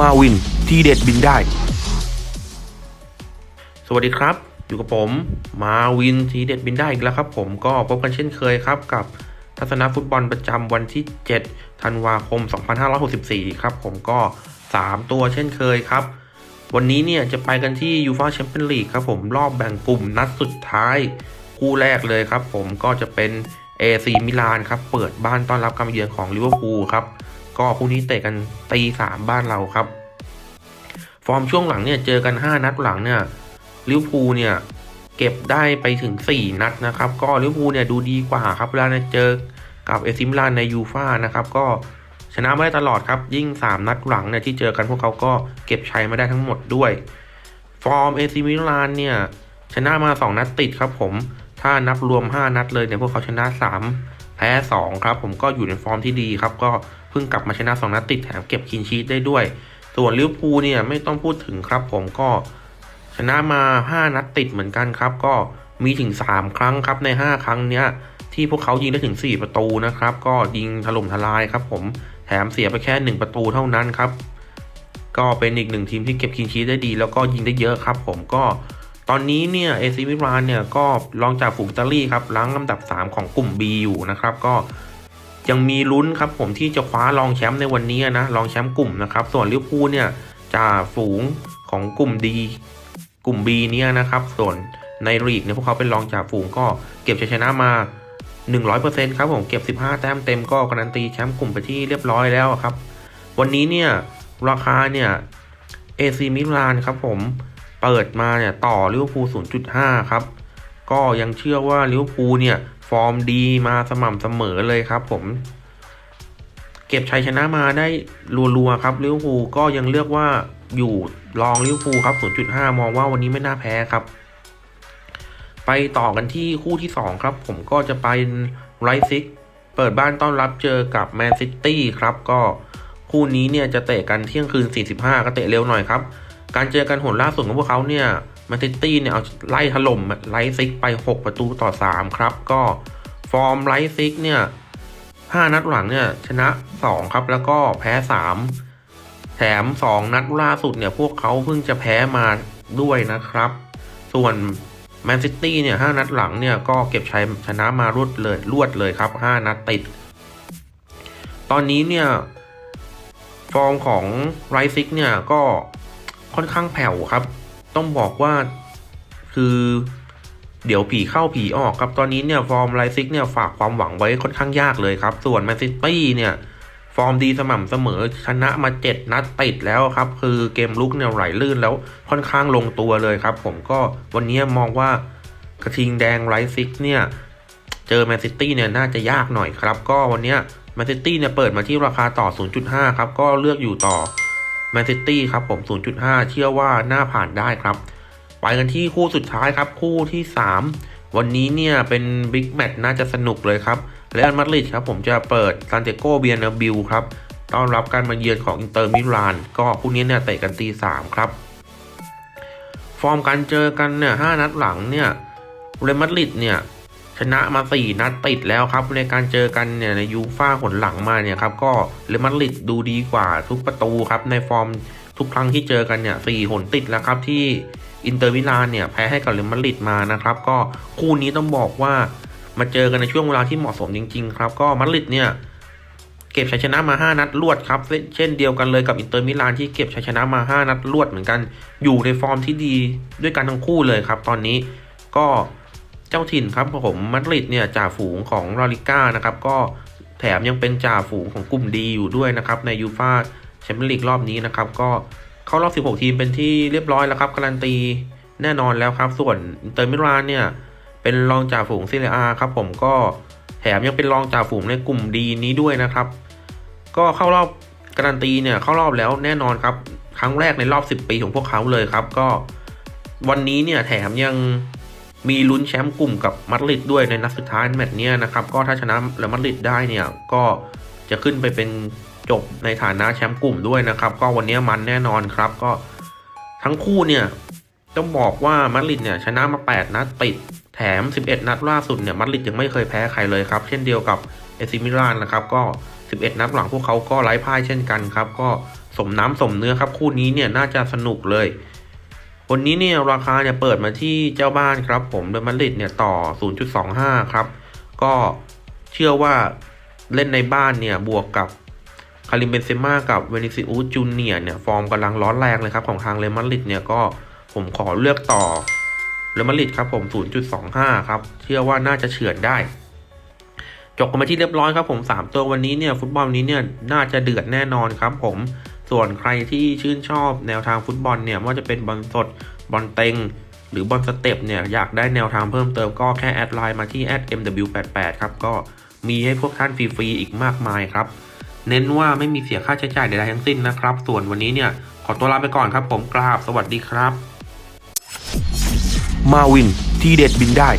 มาวิน ทีเด็ดบินได้ สวัสดีครับ อยู่กับผมมาวินทีเด็ดบินได้อีกแล้วครับผมก็พบกันเช่นเคยครับกับทัศนฟุตบอลประจำวันที่ 7 ธันวาคม 2564 ครับผมก็ 3 ตัวเช่นเคยครับ วันนี้เนี่ยจะไปกันที่ยูฟาแชมเปี้ยนลีกครับผมรอบแบ่งกลุ่มนัดสุดท้าย คู่แรกเลยครับผมก็จะเป็น AC มิลานครับเปิดบ้านต้อนรับการมาเยือนของลิเวอร์พูลครับ ก็พรุ่งนี้เตะกันตีสามบ้านเราครับ ฟอร์มช่วงหลังเนี่ยเจอกัน 5 นัดหลังเนี่ยลิวพูเนี่ยเก็บได้ไปถึง 4 นัดนะครับ ก็ลิวพูเนี่ยดูดีกว่าครับเวลาเจอกับเอซิมิลานในยูฟ่านะครับก็ชนะม่ได้ตลอดครับยิ่ง 3 นัดหลังเนี่ยที่เจอกันพวกเขาก็เก็บชัยมาได้ทั้งหมดด้วย ฟอร์มเอซิมิลานเนี่ยชนะมา 2 นัดติดครับผม ถ้านับรวม 5 นัดเลยเนี่ยพวกเขาชนะ 3 แพ้2ครับผมก็อยู่ในฟอร์มที่ดีครับ ก็เพิ่งกลับมาชนะ2นัดติดแถมเก็บคินชีตได้ด้วย ส่วนลิเวอร์พูลเนี่ยไม่ต้องพูดถึงครับ ผมก็ชนะมา 5 นัดติดเหมือนกันครับ ก็มีถึง 3 ครั้งครับใน 5 ครั้งเนี้ยที่พวกเขายิงได้ถึง 4 ประตูนะครับ ก็ยิงถล่มทลายครับ ผมแถมเสียไปแค่ 1 ประตูเท่านั้นครับ ก็เป็นอีกหนึ่งทีมที่เก็บคินชีตได้ดี แล้วก็ยิงได้เยอะครับ ผมก็ ตอนนี้เนี่ยเอซิมิรานเนี่ยก็รองจากฝูงอิตาลีครับล้างลำดับ 3 ของกลุ่ม B อยู่นะครับก็ยังมีลุ้นครับผมที่จะคว้ารองแชมป์ในวันนี้นะรองแชมป์กลุ่มนะครับส่วนลิเวอร์พูลเนี่ยจ่าฝูงของกลุ่ม D กลุ่ม B เนี่ยนะครับส่วนในลีกเนี่ยพวกเขาเป็นรองจ่าฝูงก็เก็บชัยชนะมา 100%ครับผมเก็บ 15 แต้มเต็มก็การันตีแชมป์กลุ่มไปที่เรียบร้อยแล้วครับ วันนี้เนี่ยราคาเนี่ยเอซีมิลานครับผม เปิดมาเนี่ยต่อลิเวอร์พูล0.5 ครับ ก็ยังเชื่อว่าลิเวอร์พูลเนี่ย ฟอร์มดีมาสม่ำเสมอเลยครับผม เก็บชัยชนะมาได้รัวๆครับลิเวอร์พูลก็ยังเลือกว่าอยู่รองลิเวอร์พูลครับ 0.5 มองว่าวันนี้ไม่น่าแพ้ครับ ไปต่อกันที่คู่ที่ 2 ครับ ผมก็จะไปไรซิกเปิดบ้านต้อนรับเจอกับแมนซิตี้ครับ ก็คู่นี้เนี่ยจะเตะกันเที่ยงคืน 45 ก็เตะเร็วหน่อยครับ การเจอกันหนล่าสุดของพวกเขาเนี่ยแมนซิตี้เนี่ยเอาไล่ถล่มไลซิกไป 6 ประตูต่อ 3 ครับ ก็ฟอร์มไลซิกเนี่ย 5 นัดหลังเนี่ยชนะ 2 ครับ แล้วก็แพ้ 3 แถม 2 นัดล่าสุดเนี่ยพวกเขาเพิ่งจะแพ้มาด้วยนะครับ ส่วนแมนซิตี้เนี่ย 5 นัดหลังเนี่ยก็เก็บชัยชนะมารวดเลยรวดเลยครับ 5 นัดติด ตอนนี้เนี่ยฟอร์มของไรซิกเนี่ยก็ ค่อนข้างแผ่วครับ ต้องบอกว่าคือเดี๋ยวผีเข้าผีออกครับ ตอนนี้เนี่ยฟอร์มไรซิกเนี่ยฝากความหวังไว้ค่อนข้างยากเลยครับ ส่วนแมนซิตี้เนี่ยฟอร์มดีสม่ำเสมอชนะมาเจ็ดนัดติดแล้วครับ คือเกมลุกเนี่ยไหลลื่นแล้วค่อนข้างลงตัวเลยครับ ผมก็วันนี้มองว่ากระทิงแดงไรซิกเนี่ยเจอแมนซิตี้เนี่ยน่าจะยากหน่อยครับ ก็วันนี้แมนซิตี้เนี่ยเปิดมาที่ราคาต่อ 0.5 ครับ ก็เลือกอยู่ต่อ แมนซิตี้ครับผม 0.5 เชื่อว่าน่าผ่านได้ครับ ไปกันที่คู่สุดท้ายครับ คู่ที่ 3 วันนี้เนี่ยเป็นบิ๊กแมตช์น่าจะสนุกเลยครับเรอัลมาดริดครับผมจะเปิดซานเตโกเบียนาบิลครับต้อนรับการมาเยือนของอินเตอร์มิลานก็คู่นี้เนี่ยเตะกันตีสามครับ ฟอร์มการเจอกันเนี่ยห้านัดหลังเนี่ยเรอัลมาดริดเนี่ย ชนะมา 4 นัดติดแล้วครับ ในการเจอกันเนี่ยในยูฟ่าหนหลังมาเนี่ยครับก็เรอัลมาดริดดูดีกว่าทุกประตูครับในฟอร์มทุกครั้งที่เจอกันเนี่ยสี่หนติดแล้วครับที่อินเตอร์มิลานเนี่ยแพ้ให้กับเรอัลมาดริดมานะครับก็คู่นี้ต้องบอกว่ามาเจอกันในช่วงเวลาที่เหมาะสมจริงๆครับก็มาดริดเนี่ยเก็บชัยชนะมา 5 นัดรวดครับ เช่นเดียวกันเลยกับอินเตอร์มิลานที่เก็บชัยชนะมา 5 นัดรวดเหมือนกัน อยู่ในฟอร์มที่ดีด้วยกันทั้งคู่เลยครับ ตอนนี้ก็ เจ้าถิ่นครับผมมาดริดเนี่ยจ่าฝูงของลาลิก้านะครับก็แถมยังเป็นจ่าฝูงของกลุ่มดีอยู่ด้วยนะครับในยูฟาแชมเปี้ยนลีกรอบนี้นะครับก็เข้ารอบ 16 ทีมเป็นที่เรียบร้อยแล้วครับการันตีแน่นอนแล้วครับส่วนอินเตอร์มิลานเนี่ยเป็นรองจ่าฝูงซีเรียอาครับผมก็แถมยังเป็นรองจ่าฝูงในกลุ่มดีนี้ด้วยนะครับ ก็เข้ารอบการันตีเนี่ยเข้ารอบแล้วแน่นอนครับครั้งแรกในรอบ 10 ปีของพวกเขาเลยครับก็วันนี้เนี่ยแถมยัง มีลุ้นแชมป์กลุ่มกับมาดริดด้วยในนัดสุดท้ายแมตช์นี้นะครับก็ถ้าชนะแล้วมาดริดได้เนี่ยก็จะขึ้นไปเป็นจบในฐานะแชมป์กลุ่มด้วยนะครับ ก็วันนี้มันแน่นอนครับก็ทั้งคู่เนี่ยต้องบอกว่ามาดริดเนี่ยชนะมา 8 นัดติดแถม 11 นัดล่าสุดเนี่ยมาดริดยังไม่เคยแพ้ใครเลยครับ เช่นเดียวกับเอซิมิลานนะครับก็ 11 นัดหลังพวกเขาก็ไร้พ่ายเช่นกันครับ ก็สมน้ำสมเนื้อครับคู่นี้เนี่ยน่าจะสนุกเลย วันนี้เนี่ยราคาเนี่ยเปิดมาที่เจ้าบ้านครับ ผมเดมาริดเนี่ยต่อ 0.25 ครับ ก็เชื่อว่าเล่นในบ้านเนี่ยบวกกับคาริมเบนเซม่ากับเวนิซิอุสจูเนียเนี่ยฟอร์มกำลังร้อนแรงเลยครับ ของทางเรมาริดเนี่ยก็ผมขอเลือกต่อเรมาริดครับผม 0.25 ครับ เชื่อว่าน่าจะเฉือนได้จบกันมาที่เรียบร้อยครับผม 3 ตัววันนี้เนี่ยฟุตบอลนี้เนี่ยน่าจะเดือดแน่นอนครับผม ส่วนใครที่ชื่นชอบแนวทางฟุตบอลเนี่ยไม่ว่าจะเป็นบอลสดบอลเต็ง หรือบอลสเต็ปเนี่ยอยากได้แนวทางเพิ่มเติมก็แค่แอดไลน์มาที่ @mw88 ครับก็มีให้พวกท่านฟรีๆอีกมากมายครับ เน้นว่าไม่มีเสียค่าใช้จ่ายใดๆทั้งสิ้นนะครับ ส่วนวันนี้เนี่ยขอตัวลาไปก่อนครับ ผมกราบสวัสดีครับ มาวิน ที่เด็ดบินได้